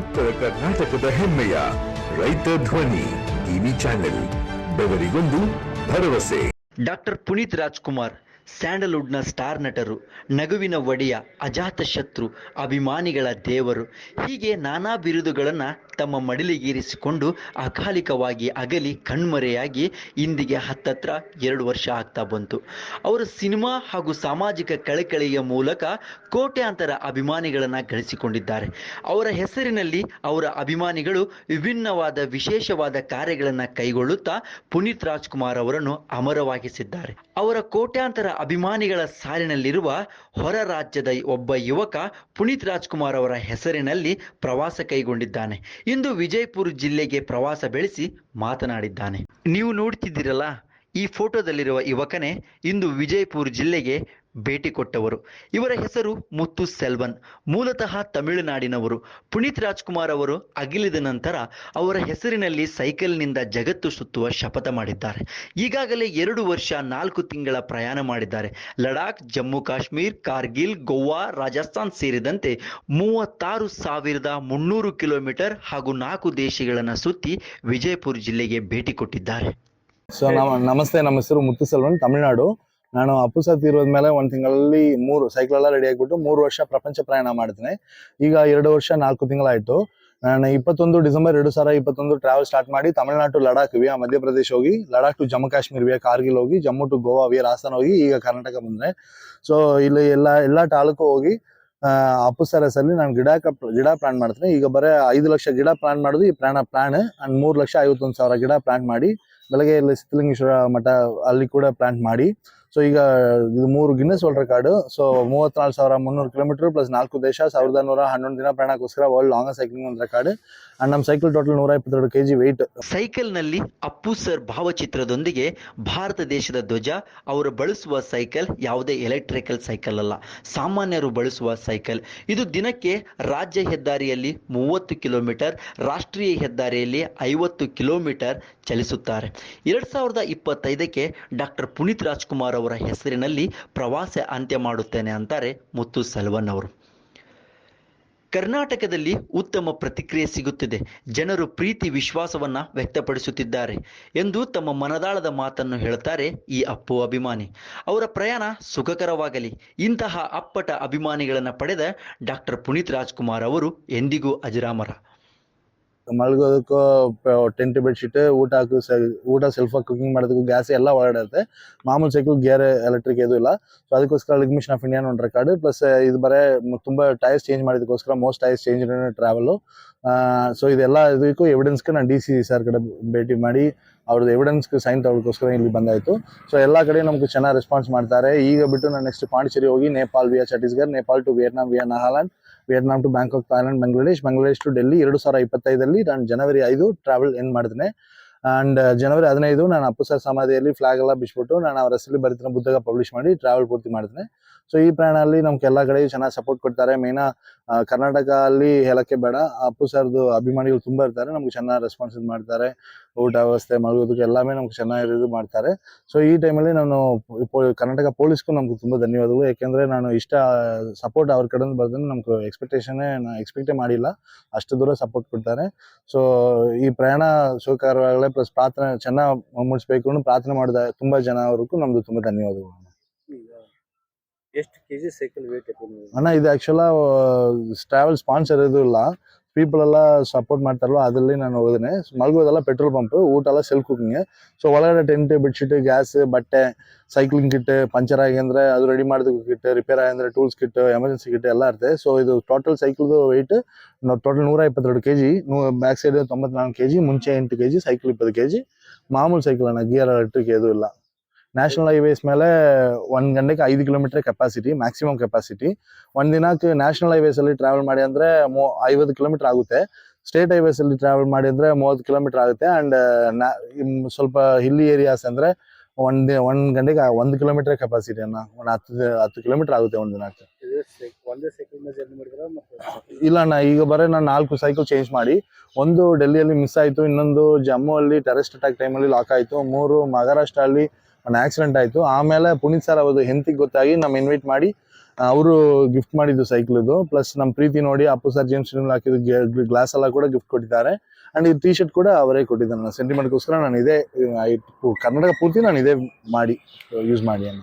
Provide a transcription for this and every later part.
ಉತ್ತರ ಕರ್ನಾಟಕದ ಹೆಮ್ಮೆಯ ರೈತ ಧ್ವನಿ ಟಿವಿ ಚಾನೆಲ್ ಬೆವರಿಗೊಂದು ಭರವಸೆ. ಡಾಕ್ಟರ್ ಪುನೀತ್ ರಾಜ್ಕುಮಾರ್ ಸ್ಯಾಂಡಲ್ವುಡ್ನ ಸ್ಟಾರ್ ನಟರು, ನಗುವಿನ ಒಡೆಯ, ಅಜಾತ ಶತ್ರು, ಅಭಿಮಾನಿಗಳ ದೇವರು, ಹೀಗೆ ನಾನಾ ಬಿರುದುಗಳನ್ನು ತಮ್ಮ ಮಡಿಲಿಗೇರಿಸಿಕೊಂಡು ಅಕಾಲಿಕವಾಗಿ ಅಗಲಿ ಕಣ್ಮರೆಯಾಗಿ ಇಂದಿಗೆ ಹತ್ತತ್ರ ಎರಡು ವರ್ಷ ಆಗ್ತಾ ಬಂತು. ಅವರು ಸಿನಿಮಾ ಹಾಗೂ ಸಾಮಾಜಿಕ ಕಳಕಳಿಯ ಮೂಲಕ ಕೋಟ್ಯಾಂತರ ಅಭಿಮಾನಿಗಳನ್ನು ಗಳಿಸಿಕೊಂಡಿದ್ದಾರೆ. ಅವರ ಹೆಸರಿನಲ್ಲಿ ಅವರ ಅಭಿಮಾನಿಗಳು ವಿಭಿನ್ನವಾದ ವಿಶೇಷವಾದ ಕಾರ್ಯಗಳನ್ನು ಕೈಗೊಳ್ಳುತ್ತಾ ಪುನೀತ್ ರಾಜ್ಕುಮಾರ್ ಅವರನ್ನು ಅಮರವಾಗಿಸಿದ್ದಾರೆ. ಅವರ ಕೋಟ್ಯಾಂತರ ಅಭಿಮಾನಿಗಳ ಸಾಲಿನಲ್ಲಿರುವ ಹೊರ ರಾಜ್ಯದ ಒಬ್ಬ ಯುವಕ ಪುನೀತ್ ರಾಜ್ಕುಮಾರ್ ಅವರ ಹೆಸರಿನಲ್ಲಿ ಪ್ರವಾಸ ಕೈಗೊಂಡಿದ್ದಾನೆ. ಇಂದು ವಿಜಯಪುರ ಜಿಲ್ಲೆಗೆ ಪ್ರವಾಸ ಬೆಳೆಸಿ ಮಾತನಾಡಿದ್ದಾನೆ. ನೀವು ನೋಡ್ತಿದ್ದೀರಲ್ಲ ಈ ಫೋಟೋದಲ್ಲಿರುವ ಯುವಕನೇ ಇಂದು ವಿಜಯಪುರ ಜಿಲ್ಲೆಗೆ ಭೇಟಿ ಕೊಟ್ಟವರು. ಇವರ ಹೆಸರು ಮುತ್ತು ಸೆಲ್ವನ್. ಮೂಲತಃ ತಮಿಳುನಾಡಿನವರು. ಪುನೀತ್ ರಾಜ್ಕುಮಾರ್ ಅವರು ಅಗಿಲಿದ ನಂತರ ಅವರ ಹೆಸರಿನಲ್ಲಿ ಸೈಕಲ್ನಿಂದ ಜಗತ್ತು ಸುತ್ತುವ ಶಪಥ ಮಾಡಿದ್ದಾರೆ. ಈಗಾಗಲೇ ಎರಡು ವರ್ಷ ನಾಲ್ಕು ತಿಂಗಳ ಪ್ರಯಾಣ ಮಾಡಿದ್ದಾರೆ. ಲಡಾಖ್, ಜಮ್ಮು ಕಾಶ್ಮೀರ್, ಕಾರ್ಗಿಲ್, ಗೋವಾ, ರಾಜಸ್ಥಾನ್ ಸೇರಿದಂತೆ ಮೂವತ್ತಾರು ಸಾವಿರದ ಮುನ್ನೂರು ಕಿಲೋಮೀಟರ್ ಹಾಗೂ ನಾಲ್ಕು ದೇಶಗಳನ್ನು ಸುತ್ತಿ ವಿಜಯಪುರ ಜಿಲ್ಲೆಗೆ ಭೇಟಿ ಕೊಟ್ಟಿದ್ದಾರೆ. ಸೊ ನಮ್ಮ ನಮಸ್ತೆ ನಮ್ಮ ಹೆಸರು ಮುತ್ತು ಸೆಲ್ವನ್ ತಮಿಳ್ನಾಡು. ನಾನು ಅಪ್ಪು ಸತ್ ಇರೋದ್ಮೇಲೆ ಒಂದ್ ತಿಂಗಳಲ್ಲಿ ಮೂರು ಸೈಕಲ್ ಎಲ್ಲ ರೆಡಿ ಆಗಿಬಿಟ್ಟು ಮೂರು ವರ್ಷ ಪ್ರಪಂಚ ಪ್ರಯಾಣ ಮಾಡ್ತೀನಿ. ಈಗ ಎರಡು ವರ್ಷ ನಾಲ್ಕು ತಿಂಗಳಾಯಿತು. ನಾನು ಇಪ್ಪತ್ತೊಂದು ಡಿಸೆಂಬರ್ ಎರಡು ಸಾವಿರ ಇಪ್ಪತ್ತೊಂದು ಟ್ರಾವೆಲ್ ಸ್ಟಾರ್ಟ್ ಮಾಡಿ ತಮಿಳ್ನಾಡು ಲಡಾಖ್ ವಿಯಾ ಮಧ್ಯಪ್ರದೇಶ ಹೋಗಿ ಲಡಾಖ್ ಟು ಜಮ್ಮು ಕಾಶ್ಮೀರ್ ವಿಯಾ ಕಾರ್ಗಿಲ್ ಹೋಗಿ ಜಮ್ಮು ಟು ಗೋವಾ ವಿಯಾ ರಾಜಸ್ಥಾನ್ ಹೋಗಿ ಈಗ ಕರ್ನಾಟಕ ಬಂದ್ರೆ ಸೊ ಇಲ್ಲಿ ಎಲ್ಲ ಎಲ್ಲಾ ತಾಲೂಕು ಹೋಗಿ ಆ, ಅಪ್ಪು ಸರ್ ಹೆಸರಲ್ಲಿ ನಾನು ಗಿಡ ಗಿಡ ಪ್ಲಾನ್ ಮಾಡ್ತೀನಿ. ಈಗ ಬರೀ ಐದು ಲಕ್ಷ ಗಿಡ ಪ್ಲಾನ್ ಮಾಡೋದು ಈ ಪ್ರಾಣ ಪ್ಲಾನ್ ಅಂಡ್ ಮೂರು ಲಕ್ಷ ಐವತ್ತೊಂದು ಸಾವಿರ ಗಿಡ ಪ್ಲಾನ್ ಮಾಡಿ ಬೆಳಗ್ಗೆ ಇಲ್ಲಿ ಸಿದ್ಧಲಿಂಗೇಶ್ವರ ಮಠ ಅಲ್ಲಿ ಕೂಡ ಪ್ಲಾಂಟ್ ಮಾಡಿ ಸೊ ಈಗ ಇದು ಮೂರು ಗಿನ್ನೆಸ್ ವರ್ಲ್ಡ್ ರೆಕಾರ್ಡ್ ಸೊ ಮೂವತ್ನಾಲ್ಕು ಸಾವಿರ ಮುನ್ನೂರು ಕಿಲೋಮೀಟರ್ ಪ್ಲಸ್ ನಾಲ್ಕು ದೇಶ, ಸಾವಿರದ ನೂರ ಹನ್ನೊಂದು ದಿನ ಪ್ರಯಾಣಕ್ಕೋಸ್ಕರ ವರ್ಲ್ಡ್ ಲಾಂಗ್ ಸೈಕ್ಲಿಂಗ್ ಒಂದು ರೆಕಾರ್ಡ್ ಅಂಡ್ ನಮ್ಮ ಸೈಕಲ್ ಟೋಟಲ್ ನೂರ ಇಪ್ಪತ್ತೆರಡು ಕೆ ಜಿ ವೆಯ್ಟ್ ಸೈಕಲ್ನಲ್ಲಿ ಅಪ್ಪು ಸರ್ ಭಾವಚಿತ್ರದೊಂದಿಗೆ ಭಾರತ ದೇಶದ ಧ್ವಜ, ಅವರು ಬಳಸುವ ಸೈಕಲ್ ಯಾವುದೇ ಎಲೆಕ್ಟ್ರಿಕಲ್ ಸೈಕಲ್ ಅಲ್ಲ, ಸಾಮಾನ್ಯರು ಬಳಸುವ ಸೈಕಲ್ ಇದು ದಿನಕ್ಕೆ ರಾಜ್ಯ ಹೆದ್ದಾರಿಯಲ್ಲಿ ಮೂವತ್ತು ಕಿಲೋಮೀಟರ್ ರಾಷ್ಟ್ರೀಯ ಹೆದ್ದಾರಿಯಲ್ಲಿ ಐವತ್ತು ಕಿಲೋಮೀಟರ್ ಚಲಿಸುತ್ತಾರೆ ಎರಡ್ ಸಾವಿರದ ಇಪ್ಪತ್ತೈದಕ್ಕೆ ಡಾಕ್ಟರ್ ಪುನೀತ್ ರಾಜ್ಕುಮಾರ್ ಅವರ ಹೆಸರಿನಲ್ಲಿ ಪ್ರವಾಸ ಅಂತ್ಯ ಮಾಡುತ್ತೇನೆ ಅಂತಾರೆ ಮುತ್ತು ಸಲ್ವನ್ ಅವರು. ಕರ್ನಾಟಕದಲ್ಲಿ ಉತ್ತಮ ಪ್ರತಿಕ್ರಿಯೆ ಸಿಗುತ್ತಿದೆ. ಜನರು ಪ್ರೀತಿ ವಿಶ್ವಾಸವನ್ನ ವ್ಯಕ್ತಪಡಿಸುತ್ತಿದ್ದಾರೆ ಎಂದು ತಮ್ಮ ಮನದಾಳದ ಮಾತನ್ನು ಹೇಳ್ತಾರೆ ಈ ಅಪ್ಪು ಅಭಿಮಾನಿ. ಅವರ ಪ್ರಯಾಣ ಸುಖಕರವಾಗಲಿ. ಇಂತಹ ಅಪ್ಪಟ ಅಭಿಮಾನಿಗಳನ್ನು ಪಡೆದ ಡಾಕ್ಟರ್ ಪುನೀತ್ ರಾಜ್ಕುಮಾರ್ ಅವರು ಎಂದಿಗೂ ಅಜರಾಮರ. ಮಲಗೋದಕ್ಕೂ ಟೆಂಟ್ ಬೆಡ್ಶೀಟ್ ಊಟ ಹಾಕು ಊಟ ಸೆಲ್ಫ್ ಕುಕಿಂಗ್ ಮಾಡೋದಕ್ಕೂ ಗ್ಯಾಸ್ ಎಲ್ಲ ಒಳಗಡೆ ಮಾಮೂಲಿ ಸೈಕಲ್ ಗೇರ್ ಎಲೆಕ್ಟ್ರಿಕ್ ಇದು ಇಲ್ಲ. ಸೊ ಅದಕ್ಕೋಸ್ಕರ ಲಿಗ್ಮಿಷನ್ ಆಫ್ ಇಂಡಿಯನ್ ಒಂದು ರೆಕಾರ್ಡ್ ಪ್ಲಸ್ ಇದು ಬರೇ ತುಂಬ tyres change ಮಾಡಿದಕ್ಕೋಸ್ಕರ most tyres change travel so ಇದೆಲ್ಲ ಇದಕ್ಕೂ ಎವಿಡೆನ್ಸ್ಗೆ ನಾನು ಡಿ ಸಿ ಸರ್ ಕಡೆ ಭೇಟಿ ಮಾಡಿ ಅವ್ರದ್ದು ಎವಿಡೆನ್ಸ್ಗೆ ಸೈನ್ ತಗೊಳ್ಳೋದಕ್ಕೋಸ್ಕರ ಇಲ್ಲಿ ಬಂದಾಯಿತು. ಸೊ ಎಲ್ಲ ಕಡೆ ನಮ್ಗೆ ಚೆನ್ನಾಗಿ ರೆಸ್ಪಾನ್ಸ್ ಮಾಡ್ತಾರೆ. ಈಗ ಬಿಟ್ಟು ನಾನು ನೆಕ್ಸ್ಟ್ ಪಾಂಡಿಚೇರಿ ಹೋಗಿ Nepal via Chhattisgarh Nepal to Vietnam via Nagaland Vietnam to Bangkok, Thailand, Bangladesh Bangladesh to Delhi ಎರಡು ಸಾವಿರ ಇಪ್ಪತ್ತೈದಲ್ಲಿ ನಾನು ಜನವರಿ ಐದು ಟ್ರಾವೆಲ್ ಎಂಡ್ ಮಾಡಿದ್ನೆ. ಅಂಡ್ ಜನವರಿ ಹದಿನೈದು ನಾನು ಅಪ್ಪು ಸರ್ ಸಮಾಧಿಯಲ್ಲಿ ಫ್ಲಾಗ್ ಎಲ್ಲ ಬಿಚ್ಬಿಟ್ಟು ನಾನು ಅವರ ಹೆಸರಲ್ಲಿ ಬರೀತಿನ ಬುದ್ಧಗ ಪಬ್ಲಿಷ್ ಮಾಡಿ ಟ್ರಾವೆಲ್ ಪೂರ್ತಿ ಮಾಡ್ತೇನೆ ಸೊ ಈ ಪ್ರಯಾಣದಲ್ಲಿ ನಮ್ಗೆ ಎಲ್ಲ ಕಡೆ ಚೆನ್ನಾಗಿ ಸಪೋರ್ಟ್ ಕೊಡ್ತಾರೆ. ಮೇನ್ ಕರ್ನಾಟಕ ಅಲ್ಲಿ ಹೇಳಕ್ಕೆ ಬೇಡ. ಅಪ್ಪು ಸರ್ದು ಅಭಿಮಾನಿಗಳು ತುಂಬಾ ಇರ್ತಾರೆ. ನಮ್ಗೆ ಚೆನ್ನಾಗಿ ರೆಸ್ಪಾನ್ಸ್ ಮಾಡ್ತಾರೆ. ಊಟ ವ್ಯವಸ್ಥೆ, ಮಲಗೋದಕ್ಕೆ ಎಲ್ಲಾಮೇ ನಮ್ಗೆ ಚೆನ್ನಾಗಿ ಇದು ಮಾಡ್ತಾರೆ. ಸೊ ಈ ಟೈಮಲ್ಲಿ ನಾನು ಕರ್ನಾಟಕ ಪೊಲೀಸ್ಗೂ ನಮ್ಗೆ ತುಂಬಾ ಧನ್ಯವಾದಗಳು. ಯಾಕೆಂದ್ರೆ ನಾನು ಇಷ್ಟ ಸಪೋರ್ಟ್ ಅವ್ರ ಕಡೆಯಿಂದ ಬರ್ತಾನೆ ನಮ್ಗೆ ಎಕ್ಸ್ಪೆಕ್ಟೇಷನ್ ಎಕ್ಸ್ಪೆಕ್ಟೇ ಮಾಡಿಲ್ಲ. ಅಷ್ಟು ದೂರ ಸಪೋರ್ಟ್ ಕೊಡ್ತಾರೆ. ಸೊ ಈ ಪ್ರಯಾಣ ಸುಖಕರವಾಗಲೇ ಪ್ಲಸ್ ಪ್ರಾರ್ಥನೆ, ಚೆನ್ನಾಗಿ ಮುಗಿಸ್ಬೇಕು ಪ್ರಾರ್ಥನೆ ಮಾಡಿದ ತುಂಬಾ ಜನ ಅವ್ರಿಗೂ ನಮ್ದು ತುಂಬಾ ಧನ್ಯವಾದಗಳು. ಎಷ್ಟು ಕೆಜಿ ಸೈಕಲ್ ವೇಟ್ ಐತೆ ನೀವು ಅಣ್ಣ, ಇದು ಆಕ್ಚುಲ ಟ್ರಾವೆಲ್ ಸ್ಪಾನ್ಸರ್ ಇದು ಇಲ್ಲ. ಪೀಪಲ್ ಎಲ್ಲ ಸಪೋರ್ಟ್ ಮಾಡ್ತಾರಲ್ಲ, ಅದ್ರಲ್ಲಿ ನಾನು ಹೋಗಿದ್ದೇನೆ. ಮಲ್ಗೋದೆಲ್ಲ ಪೆಟ್ರೋಲ್ ಪಂಪ್ ಊಟ ಎಲ್ಲ ಸೆಲ್ಫ್ ಕುಕಿಂಗ್ ಸೊ ಒಳಗಡೆ ಟೆಂಟ್ ಬೆಡ್ಶೀಟ್ ಗ್ಯಾಸ್ ಬಟ್ಟೆ ಸೈಕ್ಲಿಂಗ್ ಕಿಟ್ ಪಂಚರ್ ಆಗಿ ಅಂದ್ರೆ ಅದು ರೆಡಿ ಮಾಡೋದಕ್ಕೆ ಕಿಟ್ ರಿಪೇರ್ ಆಗಿ ಅಂದ್ರೆ ಟೂಲ್ಸ್ ಕಿಟ್ ಎಮರ್ಜೆನ್ಸಿ ಕಿಟ್ ಎಲ್ಲ ಇರುತ್ತೆ. ಸೊ ಇದು ಟೋಟಲ್ ಸೈಕಲ್ದು ವೆಯ್ಟ್ ಟೋಟಲ್ ನೂರ ಇಪ್ಪತ್ತೆರಡು ಕೆ ಜಿ ಬ್ಯಾಕ್ ಸೈಡ್ ತೊಂಬತ್ನಾಲ್ಕು ಕೆ ಜಿ ಮುಂಚೆ ಎಂಟು ಕೆ ಜಿ ಸೈಕಲ್ ಇಪ್ಪತ್ತು ಕೆ ಜಿ ಮಾಮೂಲು ಸೈಕಲ್ ಅಣ್ಣ ಗಿಯರ್ ಎಲೆಕ್ಟ್ರಿಕ್ ಇದು ಇಲ್ಲ. ನ್ಯಾಷನಲ್ ಹೈವೇಸ್ ಮೇಲೆ ಒಂದು ಗಂಟೆಗೆ ಐದು ಕಿಲೋಮೀಟರ್ ಕೆಪಾಸಿಟಿ ಮ್ಯಾಕ್ಸಿಮಮ್ ಕೆಪಾಸಿಟಿ ಒಂದು ದಿನಕ್ಕೆ ನ್ಯಾಷನಲ್ ಹೈವೇಸ್ ಅಲ್ಲಿ ಟ್ರಾವೆಲ್ ಮಾಡಿ ಅಂದ್ರೆ ಮೂ- ಐವತ್ತು ಕಿಲೋಮೀಟರ್ ಆಗುತ್ತೆ ಸ್ಟೇಟ್ ಹೈವೇಸ್ ಅಲ್ಲಿ ಟ್ರಾವೆಲ್ ಮಾಡಿ ಅಂದರೆ ಮೂವತ್ತು ಕಿಲೋಮೀಟರ್ ಆಗುತ್ತೆ ಅಂಡ್ ಸ್ವಲ್ಪ ಹಿಲ್ಲಿ ಏರಿಯಾಸ್ ಅಂದ್ರೆ ಒಂದು ಒಂದು ಗಂಟೆಗೆ ಒಂದು ಕಿಲೋಮೀಟರ್ ಕೆಪಾಸಿಟಿ ಅನ್ನ ಒಂದ್ ಹತ್ತು ಹತ್ತು ಕಿಲೋಮೀಟರ್ ಆಗುತ್ತೆ ಒಂದು ದಿನಕ್ಕೆ ಇಲ್ಲ ಅಣ್ಣ ಈಗ ಬರೀ ನಾನು ನಾಲ್ಕು ಸೈಕಲ್ ಚೇಂಜ್ ಮಾಡಿ ಒಂದು ಡೆಲ್ಲಿಯಲ್ಲಿ ಮಿಸ್ ಆಯ್ತು ಇನ್ನೊಂದು ಜಮ್ಮು ಅಲ್ಲಿ ಟೆರೆಸ್ಟ್ ಅಟ್ಯಾಕ್ ಟೈಮಲ್ಲಿ ಲಾಕ್ ಆಯ್ತು ಮೂರು ಮಹಾರಾಷ್ಟ್ರ ಅಲ್ಲಿ ಒಂದು ಆಕ್ಸಿಡೆಂಟ್ ಆಯ್ತು. ಆಮೇಲೆ ಪುನೀತ್ ಸರ್ ಅವರು ಹೆಂತಿಗೆ ಗೊತ್ತಾಗಿ ನಮ್ಮ ಇನ್ವೈಟ್ ಮಾಡಿ ಅವರು ಗಿಫ್ಟ್ ಮಾಡಿದ್ದು ಸೈಕಲ್ ಇದು. ಪ್ಲಸ್ ನಮ್ಮ ಪ್ರೀತಿ ನೋಡಿ ಅಪ್ಪು ಸರ್ ಜೇಮ್ಸ್ ಹಾಕಿದ್ದು ಗ್ಲಾಸ್ ಎಲ್ಲ ಕೂಡ ಗಿಫ್ಟ್ ಕೊಟ್ಟಿದ್ದಾರೆ. ಅಂಡ್ ಈ ಟಿ ಶರ್ಟ್ ಕೂಡ ಅವರೇ ಕೊಟ್ಟಿದ್ದಾರೆ. ನನ್ನ ಸೆಂಟಿಮೆಂಟ್ಗೋಸ್ಕರ ನಾನು ಇದೇ ಕರ್ನಾಟಕ ಪೂರ್ತಿ ನಾನು ಇದೇ ಮಾಡಿ ಯೂಸ್ ಮಾಡಿ ಅಣ್ಣ.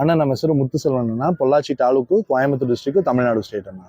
ಅಣ್ಣ ನಮ್ಮ ಹೆಸರು ಮುತ್ತುಸಲ್ವಣ್ಣ ಪೊಲ್ಲಾಚಿ ತಾಲೂಕು ಕೊಯಮತ್ತೂರು ಡಿಸ್ಟಿಕ್ ತಮಿಳುನಾಡು ಸ್ಟೇಟ್ ಅಣ್ಣ.